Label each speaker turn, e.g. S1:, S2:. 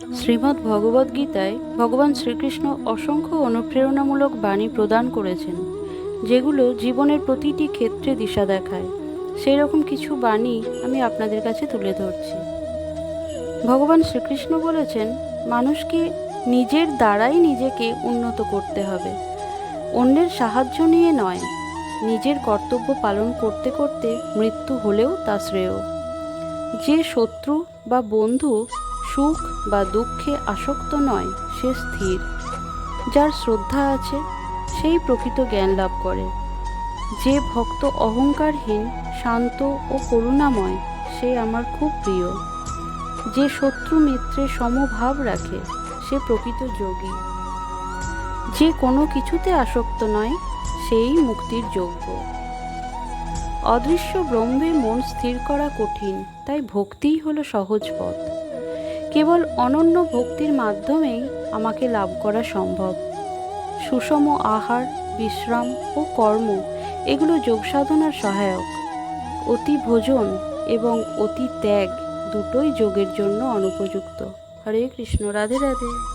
S1: শ্রীমদ্ ভগবদ্ গীতায় ভগবান শ্রীকৃষ্ণ অসংখ্য অনুপ্রেরণামূলক বাণী প্রদান করেছেন, যেগুলো জীবনের প্রতিটি ক্ষেত্রে দিশা দেখায়। সেই রকম কিছু বাণী আমি আপনাদের কাছে তুলে ধরছি। ভগবান শ্রীকৃষ্ণ বলেছেন, মানুষকে নিজের দ্বারাই নিজেকে উন্নত করতে হবে। অন্যের সাহায্য নিয়ে নয়, নিজের কর্তব্য পালন করতে করতে মৃত্যু হলেও তা শ্রেয়। যে শত্রু বা বন্ধু সুখ বা দুঃখে আসক্ত নয়, সে স্থির। যার শ্রদ্ধা আছে, সেই প্রকৃত জ্ঞান লাভ করে। যে ভক্ত অহংকারহীন, শান্ত ও করুণাময়, সে আমার খুব প্রিয়। যে শত্রু মিত্রে সমভাব রাখে, সে প্রকৃত যোগী। যে কোনো কিছুতে আসক্ত নয়, সেই মুক্তির যোগ্য। অদৃশ্য ব্রহ্মে মন স্থির করা কঠিন, তাই ভক্তিই হলো সহজ পথ। কেবল অনন্য ভক্তির মাধ্যমেই আমাকে লাভ করা সম্ভব। সুষম আহার, বিশ্রাম ও কর্ম, এগুলো যোগসাধনার সহায়ক। অতি ভোজন এবং অতি ত্যাগ দুটোই যোগের জন্য অনুপযুক্ত। হরে কৃষ্ণ, রাধে রাধে।